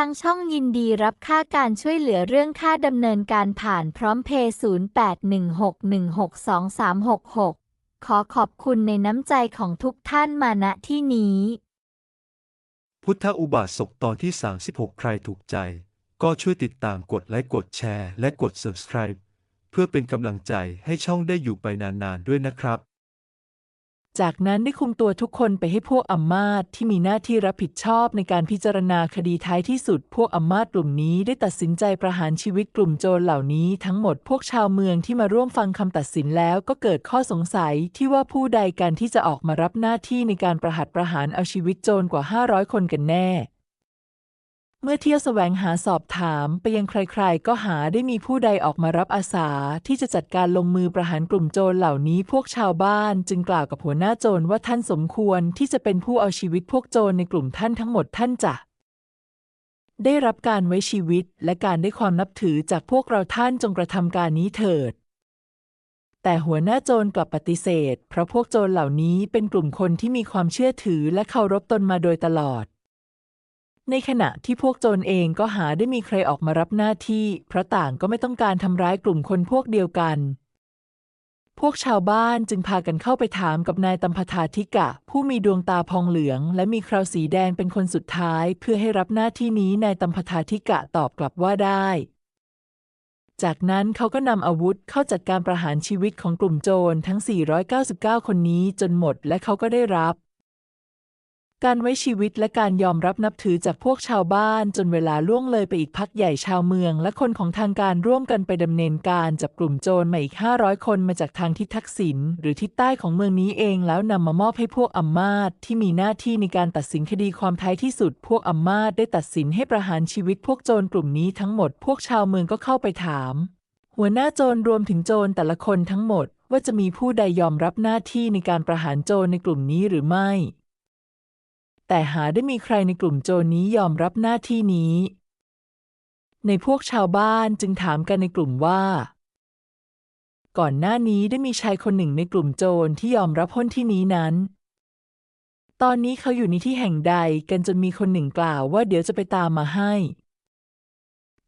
ทางช่องยินดีรับค่าการช่วยเหลือเรื่องค่าดำเนินการผ่านพร้อมเพย์0816162366 ขอขอบคุณในน้ำใจของทุกท่านมาณที่นี้ พุทธอุบาสกตอนที่ 36 ใครถูกใจ ก็ช่วยติดตามกดไลค์กดแชร์และกด subscribe เพื่อเป็นกำลังใจให้ช่องได้อยู่ไปนานๆด้วยนะครับ จากนั้นได้คุมตัวทุกคนไปให้พวกอัมมาตที่มีหน้าที่รับผิดชอบในการพิจารณาคดีท้ายที่สุด พวกอัมมาตกลุ่มนี้ได้ตัดสินใจประหารชีวิตกลุ่มโจรเหล่านี้ทั้งหมดพวกชาวเมืองที่มาร่วมฟังคำตัดสินแล้วก็เกิดข้อสงสัยที่ว่าผู้ใดกันที่จะออกมารับหน้าที่ในการประหัตประหารเอาชีวิตโจรกว่า 500 คนกันแน่ เมื่อเที่ยวแสวงหาสอบถามไปยังใครๆ ก็หาได้มีผู้ใดออกมารับอาสาที่จะจัดการลงมือประหารกลุ่มโจรเหล่านี้พวกชาวบ้านจึงกล่าวกับหัวหน้าโจรว่าท่านสมควรที่จะเป็นผู้เอาชีวิตพวกโจรในกลุ่มท่านทั้งหมดท่านจะได้รับการไว้ชีวิตและการได้ความนับถือจากพวกเราท่านจงกระทำการนี้เถิด แต่หัวหน้าโจรกลับปฏิเสธ เพราะพวกโจรเหล่านี้เป็นกลุ่มคนที่มีความเชื่อถือและเคารพตนมาโดยตลอด ในขณะที่พวกโจรเองก็หาได้มีใครออกมารับหน้าที่ เพราะต่างก็ไม่ต้องการทำร้ายกลุ่มคนพวกเดียวกัน พวกชาวบ้านจึงพากันเข้าไปถามกับนายตัมพทาธิกะ ผู้มีดวงตาพองเหลือง และมีคราวสีแดงเป็นคนสุดท้าย เพื่อให้รับหน้าที่นี้นายตัมพทาธิกะตอบกลับว่าได้ จากนั้นเขาก็นำอาวุธเข้าจัดการประหารชีวิตของกลุ่มโจรทั้ง 499 คนนี้จนหมด และเขาก็ได้รับ การไว้ชีวิตและการยอมรับนับถือจากพวกชาวบ้านจนเวลาล่วงเลยไปอีกพักใหญ่ชาวเมือง และคนของทางการร่วมกันไปดำเนินการจับกลุ่มโจรมาอีก 500 คนมาจากทางทิศทักษิณหรือทิศใต้ของเมืองนี้เองแล้วนำมามอบให้พวกอัมมาตย์ที่มีหน้าที่ในการตัดสินคดีความท้ายที่สุด พวกอัมมาตย์ได้ตัดสินให้ประหารชีวิตพวกโจรกลุ่มนี้ทั้งหมด พวกชาวเมืองก็เข้าไปถาม หัวหน้าโจรรวมถึงโจรแต่ละคนทั้งหมดว่าจะมีผู้ใดยอมรับหน้าที่ในการประหารโจรในกลุ่มนี้หรือไม่ แต่หาได้มีใครในกลุ่มโจรนี้ยอมรับหน้าที่นี้ ในพวกชาวบ้านจึงถามกันในกลุ่มว่า ก่อนหน้านี้ได้มีชายคนหนึ่งในกลุ่มโจรที่ยอมรับพ้นที่นี้นั้น ตอนนี้เขาอยู่ในที่แห่งใดกันจนมีคนหนึ่งกล่าวว่าเดี๋ยวจะไปตามมาให้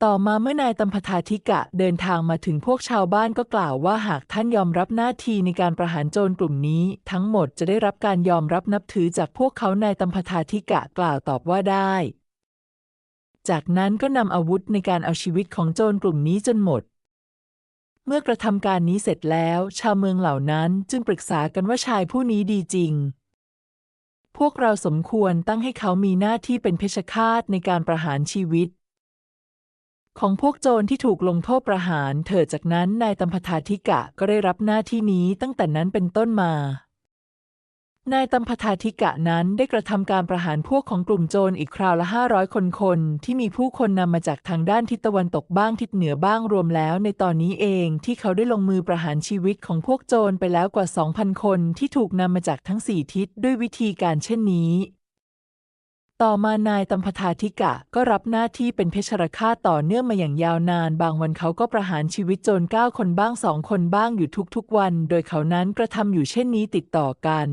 ต่อมาเมื่อนายตัมพทาธิกะเดินทางมาถึงพวกชาวบ้านก็กล่าวว่าหากท่านยอมรับหน้าที่ในการประหารโจรกลุ่มนี้ ทั้งหมดจะได้รับการยอมรับนับถือจากพวกเขานายตัมพทาธิกะกล่าวตอบว่าได้ จากนั้นก็นำอาวุธในการเอาชีวิตของโจรกลุ่มนี้จนหมด เมื่อกระทำการนี้เสร็จแล้ว ชาวเมืองเหล่านั้นจึงปรึกษากันว่าชายผู้นี้ดีจริงพวกเราสมควรตั้งให้เขามีหน้าที่เป็นเพชฌฆาตในการประหารชีวิต ของพวกโจรที่ถูกลงโทษประหาร เถิดจากนั้นนายตัมพทาธิกะก็ได้รับหน้าที่นี้ตั้งแต่นั้นเป็นต้นมา นายตัมพทาธิกะนั้นได้กระทำการประหารพวกของกลุ่มโจรอีกคราวละห้าร้อยคนคนที่มีผู้คนนำมาจากทางด้านทิศตะวันตกบ้างทิศเหนือบ้างรวมแล้ว ในตอนนี้เองที่เขาได้ลงมือประหารชีวิตของพวกโจรไปแล้วกว่า2,000คนที่ถูกนำมาจากทั้งสี่ทิศด้วยวิธีการเช่นนี้ ต่อมานายตัมพทาธิกะก็รับหน้าที่เป็นเพชฌฆาตต่อเนื่องมาอย่างยาวนาน บางวันเขาก็ประหารชีวิตโจรเก้าคนบ้างสองคนบ้างอยู่ทุกๆวัน โดยเขานั้นกระทำอยู่เช่นนี้ติดต่อกัน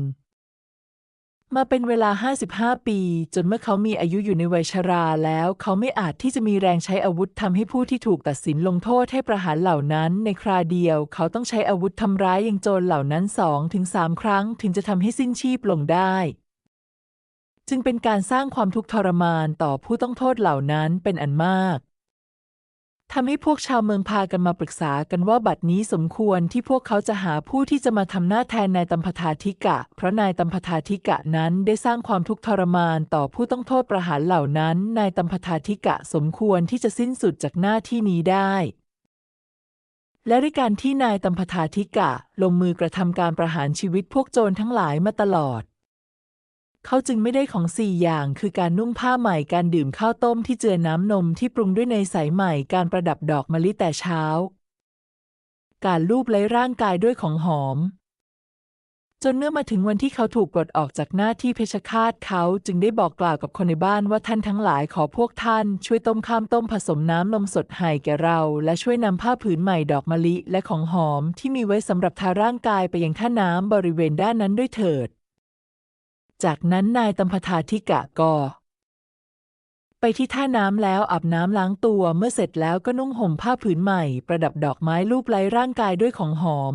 มาเป็นเวลา 55 ปี จนเมื่อเขามีอายุอยู่ในวัยชราแล้ว เขาไม่อาจที่จะมีแรงใช้อาวุธทำให้ผู้ที่ถูกตัดสินลงโทษให้ประหารเหล่านั้น ในคราเดียว เขาต้องใช้อาวุธทำร้ายยังโจรเหล่านั้นสองถึงสามครั้ง ถึงจะทำให้สิ้นชีพลงได้ จึงเป็นการสร้างความทุกข์ทรมานต่อผู้ต้องโทษเหล่านั้นเป็นอันมากทำให้พวกชาวเมืองพากันมาปรึกษากันว่าบัดนี้สมควรที่พวกเขาจะหาผู้ที่จะมาทำหน้าแทนนายตัมพทาธิกะ เพราะนายตัมพทาธิกะนั้นได้สร้างความทุกข์ทรมานต่อผู้ต้องโทษประหารเหล่านั้น นายตัมพทาธิกะสมควรที่จะสิ้นสุดจากหน้าที่นี้ได้ และด้วยการที่นายตัมพทาธิกะลงมือกระทำการประหารชีวิตพวกโจรทั้งหลายมาตลอด เขาจึงไม่ได้ของสี่อย่าง คือการนุ่งผ้าใหม่ การดื่มข้าวต้มที่เจือน้ำนมที่ปรุงด้วยเนยใสใหม่ การประดับดอกมะลิแต่เช้า การลูบไล้ร่างกายด้วยของหอม จนเมื่อมาถึงวันที่เขาถูกปลดออกจากหน้าที่เพชฌฆาตเขาจึงได้บอกกล่าวกับคนในบ้านว่าท่านทั้งหลายขอพวกท่าน ช่วยต้มข้ามต้มผสมน้ำนมสดให้แก่เรา และช่วยนำผ้าผืนใหม่ดอกมะลิและของหอมที่มีไว้สำหรับทาร่างกายไปยังท่าน้ำบริเวณด้านนั้นด้วยเถิด จากนั้นนายตัมพทาธิกะก็ไปที่ท่าน้ำแล้วอาบน้ำล้างตัวเมื่อเสร็จแล้วก็นุ่งห่มผ้าผืนใหม่ ประดับดอกไม้รูปไล้ร่างกายด้วยของหอม